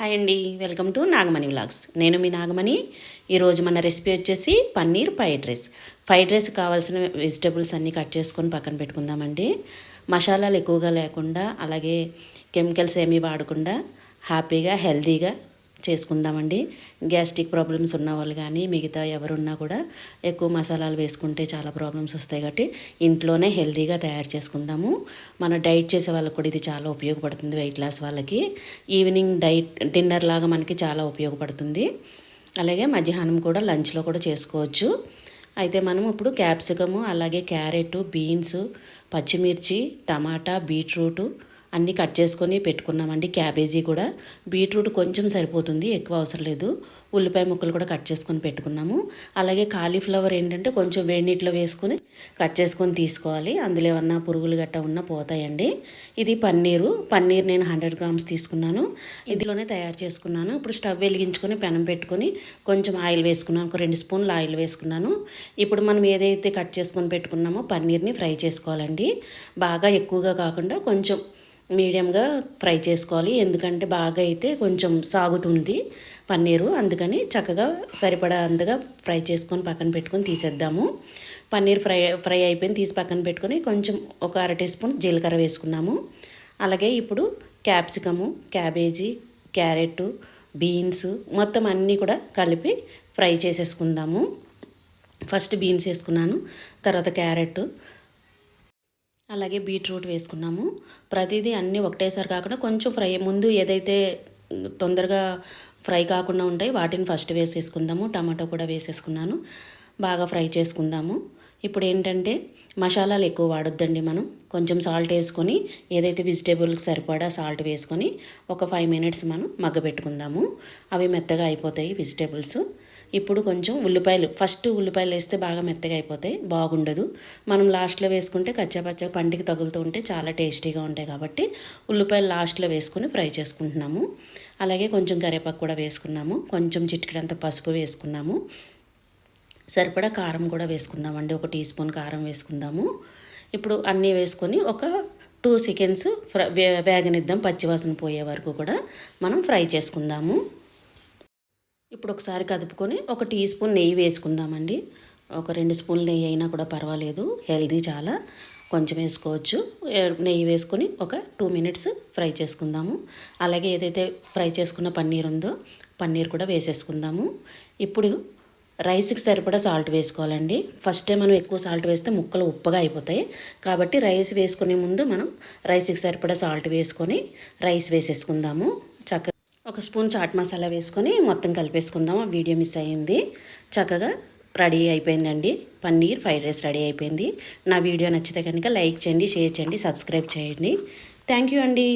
Hi అండి welcome to Nagamani vlogs. నేను మీ నాగమణి. ఈరోజు మన రెసిపీ వచ్చేసి paneer fried rice. Fried rice కావాల్సిన వెజిటబుల్స్ అన్నీ కట్ చేసుకొని పక్కన పెట్టుకుందామండి. మసాలాలు ఎక్కువగా లేకుండా అలాగే కెమికల్స్ ఏమీ వాడకుండా హ్యాపీగా హెల్తీగా చేసుకుందామండి. గ్యాస్ట్రిక్ ప్రాబ్లమ్స్ ఉన్న వాళ్ళు కానీ మిగతా ఎవరున్నా కూడా ఎక్కువ మసాలాలు వేసుకుంటే చాలా ప్రాబ్లమ్స్ వస్తాయి కాబట్టి ఇంట్లోనే హెల్తీగా తయారు చేసుకుందాము. మన డైట్ చేసే వాళ్ళకి కూడా ఇది చాలా ఉపయోగపడుతుంది వెయిట్ లాస్ వాళ్ళకి. ఈవినింగ్ డైట్ డిన్నర్ లాగా మనకి చాలా ఉపయోగపడుతుంది. అలాగే మధ్యాహ్నం కూడా లంచ్లో కూడా చేసుకోవచ్చు. అయితే మనం ఇప్పుడు క్యాప్సికము అలాగే క్యారెట్ బీన్స్ పచ్చిమిర్చి టమాటా బీట్రూటు అన్నీ కట్ చేసుకొని పెట్టుకున్నామండి. క్యాబేజీ కూడా. బీట్రూట్ కొంచెం సరిపోతుంది ఎక్కువ అవసరం లేదు. ఉల్లిపాయ ముక్కలు కూడా కట్ చేసుకొని పెట్టుకున్నాము. అలాగే కాలీఫ్లవర్ ఏంటంటే కొంచెం వేడి నీటిలో వేసుకొని కట్ చేసుకొని తీసుకోవాలి. అందులో ఏమన్నా పురుగులు గట్ట ఉన్నా పోతాయండి. ఇది పన్నీరు. పన్నీర్ నేను హండ్రెడ్ గ్రామ్స్ తీసుకున్నాను. ఇదిలోనే తయారు చేసుకున్నాను. ఇప్పుడు స్టవ్ వెలిగించుకొని పెనం పెట్టుకొని కొంచెం ఆయిల్ వేసుకున్నాను. ఒక రెండు స్పూన్లు ఆయిల్ వేసుకున్నాను. ఇప్పుడు మనం ఏదైతే కట్ చేసుకొని పెట్టుకున్నామో పన్నీర్ని ఫ్రై చేసుకోవాలండి. బాగా ఎక్కువగా కాకుండా కొంచెం మీడియంగా ఫ్రై చేసుకోవాలి. ఎందుకంటే బాగా అయితే కొంచెం సాగుతుంది పన్నీరు. అందుకని చక్కగా సరిపడా అంతగా ఫ్రై చేసుకొని పక్కన పెట్టుకొని తీసేద్దాము. పన్నీర్ ఫ్రై ఫ్రై అయిపోయింది. తీసి పక్కన పెట్టుకొని కొంచెం ఒక అర టీ స్పూన్ జీలకర్ర వేసుకున్నాము. అలాగే ఇప్పుడు క్యాప్సికము క్యాబేజీ క్యారెట్ బీన్స్ మొత్తం అన్నీ కూడా కలిపి ఫ్రై చేసేసుకుందాము. ఫస్ట్ బీన్స్ వేసుకున్నాను. తర్వాత క్యారెట్ అలాగే బీట్రూట్ వేసుకున్నాము. ప్రతిదీ అన్నీ ఒకటేసారి కాకుండా కొంచెం ఫ్రై ముందు ఏదైతే తొందరగా ఫ్రై కాకుండా ఉంటాయి వాటిని ఫస్ట్ వేసేసుకుందాము. టమాటో కూడా వేసేసుకున్నాను. బాగా ఫ్రై చేసుకుందాము. ఇప్పుడు ఏంటంటే మసాలాలు ఎక్కువ వాడొద్దండి మనం. కొంచెం సాల్ట్ వేసుకొని ఏదైతే వెజిటేబుల్కి సరిపడా సాల్ట్ వేసుకొని ఒక ఫైవ్ మినిట్స్ మనం మగ్గబెట్టుకుందాము. అవి మెత్తగా అయిపోతాయి వెజిటేబుల్స్. ఇప్పుడు కొంచెం ఉల్లిపాయలు ఫస్ట్ ఉల్లిపాయలు వేస్తే బాగా మెత్తగా అయిపోతాయి బాగుండదు. మనం లాస్ట్లో వేసుకుంటే కచ్చాపచ్చ పంటికి తగులుతూ ఉంటే చాలా టేస్టీగా ఉంటాయి కాబట్టి ఉల్లిపాయలు లాస్ట్లో వేసుకుని ఫ్రై చేసుకుంటున్నాము. అలాగే కొంచెం కరివేపాకు కూడా వేసుకున్నాము కొంచెం చిటికడంత పసుపు వేసుకున్నాము. సరిపడా కారం కూడా వేసుకుందామండి ఒక టీ స్పూన్ కారం వేసుకుందాము. ఇప్పుడు అన్నీ వేసుకొని ఒక టూ సెకండ్స్ ఫ్రై వేగనిద్దాం పచ్చివాసన పోయే వరకు కూడా మనం ఫ్రై చేసుకుందాము. ఇప్పుడు ఒకసారి కదుపుకొని ఒక టీ స్పూన్ నెయ్యి వేసుకుందామండి. ఒక రెండు స్పూన్లు నెయ్యి అయినా కూడా పర్వాలేదు. హెల్దీ చాలా. కొంచెం వేసుకోవచ్చు. నెయ్యి వేసుకొని ఒక టూ మినిట్స్ ఫ్రై చేసుకుందాము. అలాగే ఏదైతే ఫ్రై చేసుకున్న పన్నీర్ ఉందో పన్నీర్ కూడా వేసేసుకుందాము. ఇప్పుడు రైస్కి సరిపడా సాల్ట్ వేసుకోవాలండి. ఫస్ట్ టైం మనం ఎక్కువ సాల్ట్ వేస్తే ముక్కలు ఉప్పగా అయిపోతాయి. కాబట్టి రైస్ వేసుకునే ముందు మనం రైస్కి సరిపడా సాల్ట్ వేసుకొని రైస్ వేసేసుకుందాము. ఒక స్పూన్ చాట్ మసాలా వేసుకొని మొత్తం కలిపేసుకుందాం. ఆ వీడియో మిస్ అయ్యింది. చక్కగా రెడీ అయిపోయిందండి. పన్నీర్ ఫ్రైడ్ రైస్ రెడీ అయిపోయింది. నా వీడియో నచ్చితే కనుక లైక్ చేయండి షేర్ చేయండి సబ్స్క్రైబ్ చేయండి. థ్యాంక్ యూ అండి.